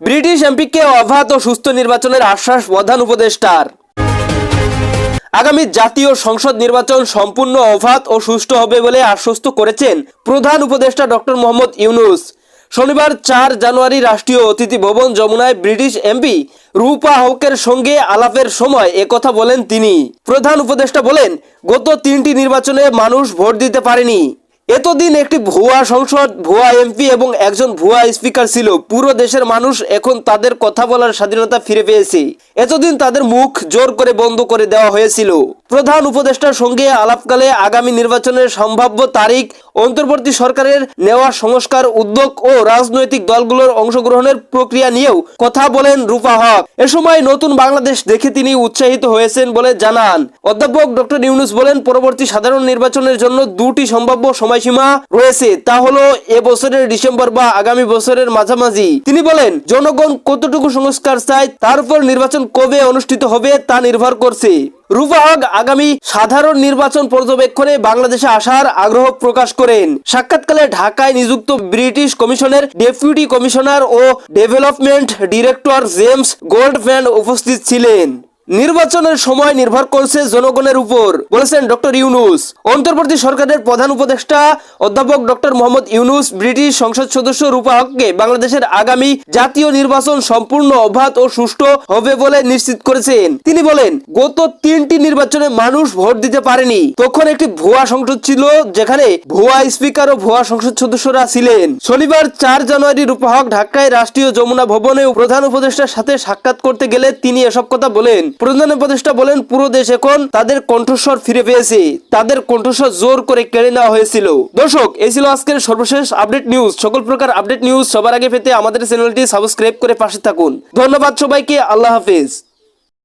British এমপিকে অবাধ ও সুস্থ নির্বাচনের আশ্বাস প্রধান উপদেষ্টার। আগামী জাতীয় সংসদ নির্বাচন সম্পূর্ণ অবাধ ও সুষ্ঠু হবে বলে আশ্বস্ত করেছেন প্রধান উপদেষ্টা ডক্টর মোহাম্মদ ইউনুস। শনিবার চার জানুয়ারি রাষ্ট্রীয় অতিথি ভবন যমুনায় ব্রিটিশ এমপি রূপা হকের সঙ্গে আলাপের সময় একথা বলেন তিনি। প্রধান উপদেষ্টা বলেন, গত তিনটি নির্বাচনে মানুষ ভোট দিতে পারেনি। এতদিন একটি ভুয়া সংসদ, ভুয়া এমপি এবং একজন ভুয়া স্পিকার ছিল। পুরো দেশের মানুষ এখন তাদের কথা বলার স্বাধীনতা ফিরে পেয়েছে। এতদিন তাদের মুখ জোর করে বন্ধ করে দেওয়া হয়েছিল। প্রধান উপদেষ্টার সঙ্গে আলাপকালে আগামী নির্বাচনের সম্ভাব্য তারিখ, অন্তর্বর্তী সরকারের নেওয়া সংস্কার, উদ্যোগ ও রাজনৈতিক দলগুলোর অংশগ্রহণের প্রক্রিয়া নিয়েও কথা বলেন রূপা হক। এ সময় নতুন বাংলাদেশ দেখে তিনি উৎসাহিত হয়েছেন বলে জানান। অধ্যাপক ডক্টর ইউনুস বলেন, পরবর্তী সাধারণ নির্বাচনের জন্য দুটি সম্ভাব্য সময়সীমা রয়েছে, তা হলো এ বছরের ডিসেম্বর বা আগামী বছরের মাঝামাঝি। তিনি বলেন, জনগণ কতটুকু সংস্কার চায় তার উপর নির্বাচন কবে অনুষ্ঠিত হবে তা নির্ভর করছে। রুফা হক আগামী সাধারণ নির্বাচন পর্যবেক্ষণে বাংলাদেশে আসার আগ্রহ প্রকাশ করেন। সাক্ষাৎকালে ঢাকায় নিযুক্ত ব্রিটিশ কমিশনের ডেপুটি কমিশনার ও ডেভেলপমেন্ট ডিরেক্টর জেমস গোল্ডম্যান উপস্থিত ছিলেন। নির্বাচনের সময় নির্ভর করছে জনগণের উপর, বলেছেন ডক্টর ইউনুস। অন্তর্বর্তী সরকারের প্রধান উপদেষ্টা অধ্যাপক ডক্টর মোহাম্মদ ইউনুস ব্রিটিশ সংসদ সদস্য রূপা হককে বাংলাদেশের আগামী জাতীয় নির্বাচন সম্পূর্ণ অবাধ ও সুষ্ঠু হবে বলে নিশ্চিত করেছেন। তিনি বলেন, গত তিনটি নির্বাচনে মানুষ ভোট দিতে পারেনি। তখন একটি ভুয়া সংসদ ছিল, যেখানে ভুয়া স্পিকার ও ভুয়া সংসদ সদস্যরা ছিলেন। শনিবার চার জানুয়ারি রূপা হক ঢাকায় রাষ্ট্রীয় যমুনা ভবনে প্রধান উপদেষ্টার সাথে সাক্ষাৎ করতে গেলে তিনি এসব কথা বলেন। প্রধান উপদেষ্টা বলেন, পুরো দেশ এখন তাদের কণ্ঠস্বর ফিরে পেয়েছে। তাদের কণ্ঠস্বর জোর করে কেড়ে নেওয়া হয়েছিল। দর্শক, এই ছিল আজকের সর্বশেষ আপডেট নিউজ। সকল প্রকার আপডেট নিউজ সবার আগে পেতে আমাদের চ্যানেলটি সাবস্ক্রাইব করে পাশে থাকুন। ধন্যবাদ সবাইকে, আল্লাহ হাফেজ।